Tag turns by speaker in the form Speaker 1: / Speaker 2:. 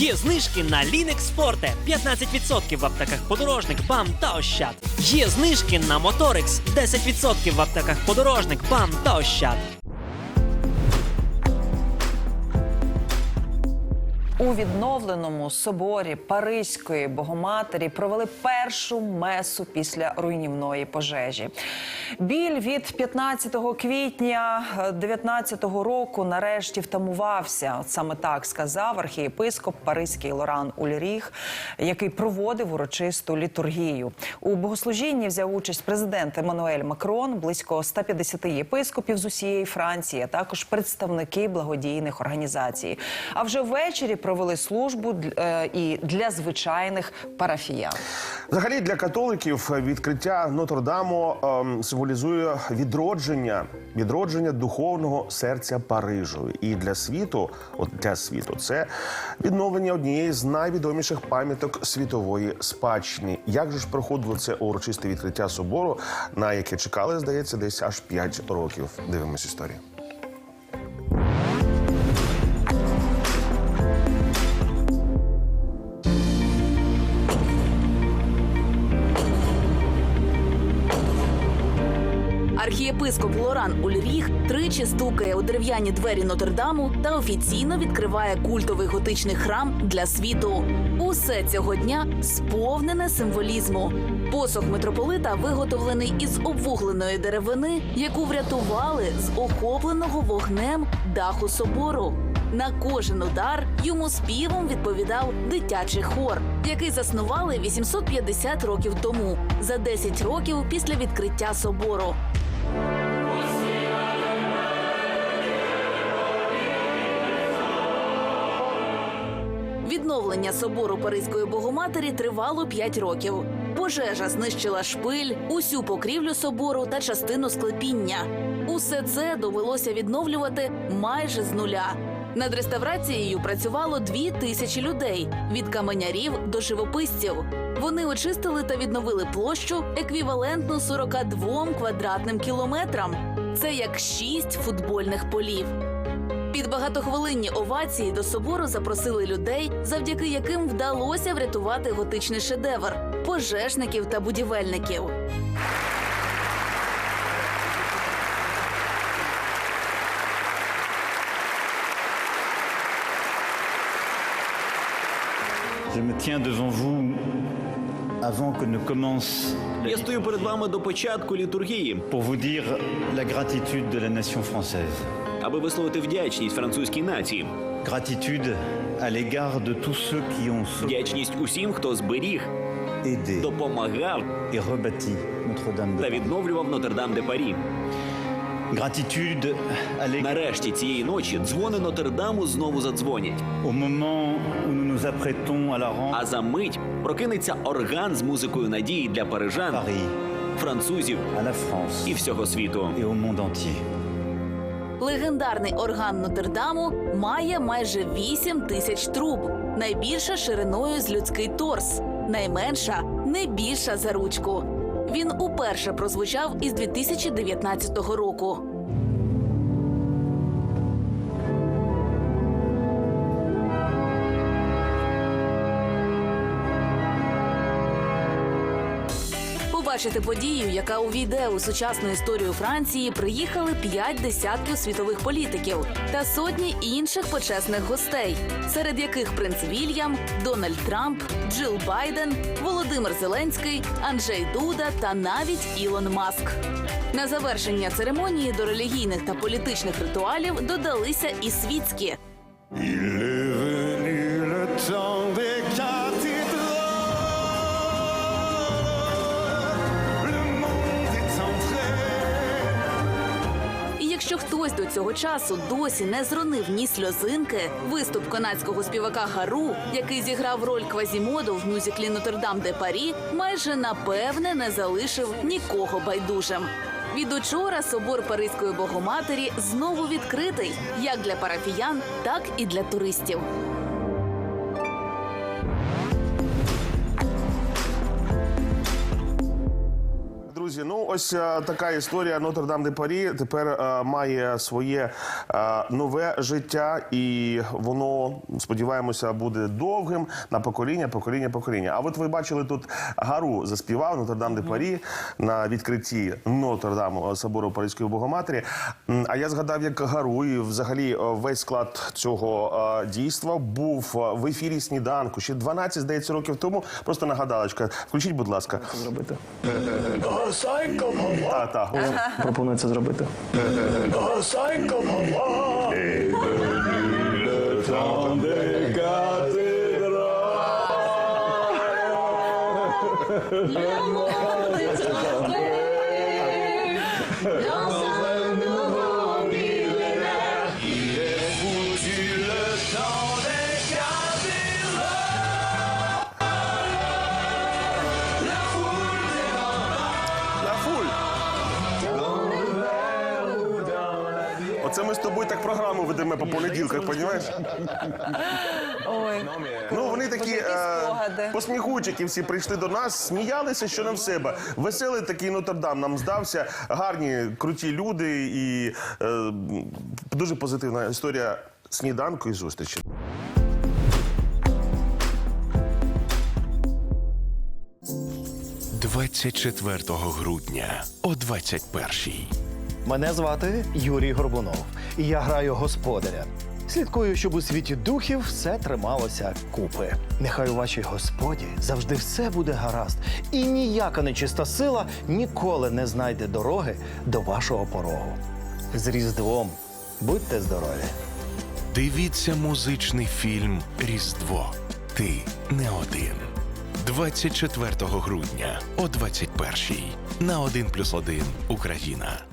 Speaker 1: Є знижки на Linux Forte 15% в аптеках подорожник, БАМ та Ощад. Є знижки на Motorix 10% в аптеках подорожник, БАМ та Ощад.
Speaker 2: У відновленому соборі Паризької Богоматері провели першу месу після руйнівної пожежі. Біль від 15 квітня 19 року нарешті втамувався. От саме так сказав архієпископ Паризький Лоран Ульріх, який проводив урочисту літургію. У богослужінні взяв участь президент Еммануель Макрон, близько 150 єпископів з усієї Франції, а також представники благодійних організацій. А вже ввечері провели службу е, і для звичайних парафіян.
Speaker 3: Взагалі для католиків відкриття Нотр-Даму ем, символізує відродження, відродження духовного серця Парижу. І для світу, от для світу, це відновлення однієї з найвідоміших пам'яток світової спадщини. Як же ж проходило це урочисте відкриття собору, на яке чекали, здається, десь аж 5 років. Дивимось історію.
Speaker 4: Архієпископ Лоран Ульріх тричі стукає у дерев'яні двері Нотр-Даму та офіційно відкриває культовий готичний храм для світу. Усе цього дня сповнене символізму. Посох митрополита виготовлений із обвугленої деревини, яку врятували з охопленого вогнем даху собору. На кожен удар йому співом відповідав дитячий хор, який заснували 850 років тому, за 10 років після відкриття собору. Відновлення собору Паризької Богоматері тривало 5 років. Пожежа знищила шпиль, усю покрівлю собору та частину склепіння. Усе це довелося відновлювати майже з нуля. Над реставрацією працювало дві тисячі людей від каменярів до живописців. Вони очистили та відновили площу еквівалентну 42 квадратним кілометрам. Це як шість футбольних полів. Під багатохвилинні овації до собору запросили людей, завдяки яким вдалося врятувати готичний шедевр пожежників та будівельників.
Speaker 5: Je me tiens devant vous avant que ne commence
Speaker 6: Я стою перед вами до початку літургії,
Speaker 5: pour vous dire la gratitude de la nation française.
Speaker 6: аби висловити вдячність французькій нації,
Speaker 5: Gratitude à l'égard de tous ceux qui ont sauvé,
Speaker 6: вдячність усім, хто зберіг,
Speaker 5: aidé
Speaker 6: допомагав
Speaker 5: et rebâti Notre-Dame de
Speaker 6: та
Speaker 5: Paris.
Speaker 6: відновлював Нотр-Дам де Парі.
Speaker 5: Gratitude à
Speaker 6: Нарешті цієї ночі дзвони Нотр-Даму знову задзвонять.
Speaker 5: au moment où nous nous apprêtons à la rendre
Speaker 6: А за мить прокинеться орган з музикою надії для парижан,
Speaker 5: Paris,
Speaker 6: французів
Speaker 5: à la France
Speaker 6: і всього світу.
Speaker 5: et au monde entier.
Speaker 4: Легендарний орган Нотр-Даму має майже 8 тисяч труб, найбільша шириною з людський торс, найменша не більша за ручку. Він уперше прозвучав із 2019 року. Побачити подію, яка увійде у сучасну історію Франції, приїхали п'ять десятків світових політиків та сотні інших почесних гостей, серед яких принц Вільям, Дональд Трамп, Джил Байден, Володимир Зеленський, Анджей Дуда та навіть Ілон Маск. На завершення церемонії до релігійних та політичних ритуалів додалися і світські. Якщо хтось до цього часу досі не зронив ні сльозинки, виступ канадського співака Гару, який зіграв роль Квазімоду в мюзиклі Нотр-Дам де Парі, майже напевне не залишив нікого байдужим. Від учора собор Паризької Богоматері знову відкритий як для парафіян, так і для туристів.
Speaker 3: Ось е, така історія Нотр-Дам де Парі тепер е, має своє е, нове життя, і воно сподіваємося буде довгим на покоління, покоління, покоління. А от ви бачили тут гару заспівав Нотр-Дам де Парі на відкритті Нотр-Даму собору Паризької Богоматері. А я згадав, як гару і взагалі весь склад цього дійства був в ефірі сніданку ще 12, здається, років тому. Просто нагадалочка. Включіть, будь ласка.
Speaker 7: зробити.
Speaker 3: Та, так.
Speaker 7: Пропоную це зробити.
Speaker 3: На Оце ми з тобою так програму ведемо по понеділках, розумієш?
Speaker 2: Ой,
Speaker 3: Ну вони такі е,
Speaker 2: спогади.
Speaker 3: посміхучики всі прийшли до нас, сміялися, що не в себе. Веселий такий Нотр-Дам нам здався. Гарні, круті люди і е, дуже позитивна історія сніданку і зустрічі.
Speaker 8: – 24 грудня о 21-й.
Speaker 9: Мене звати Юрій Горбунов, і я граю господаря. Слідкую, щоб у світі духів все трималося купи. Нехай у вашій господі завжди все буде гаразд, і ніяка нечиста сила ніколи не знайде дороги до вашого порогу. З Різдвом будьте здорові!
Speaker 8: Дивіться музичний фільм Різдво. Ти не один. 24 грудня о 21-й на 1+,1 Україна.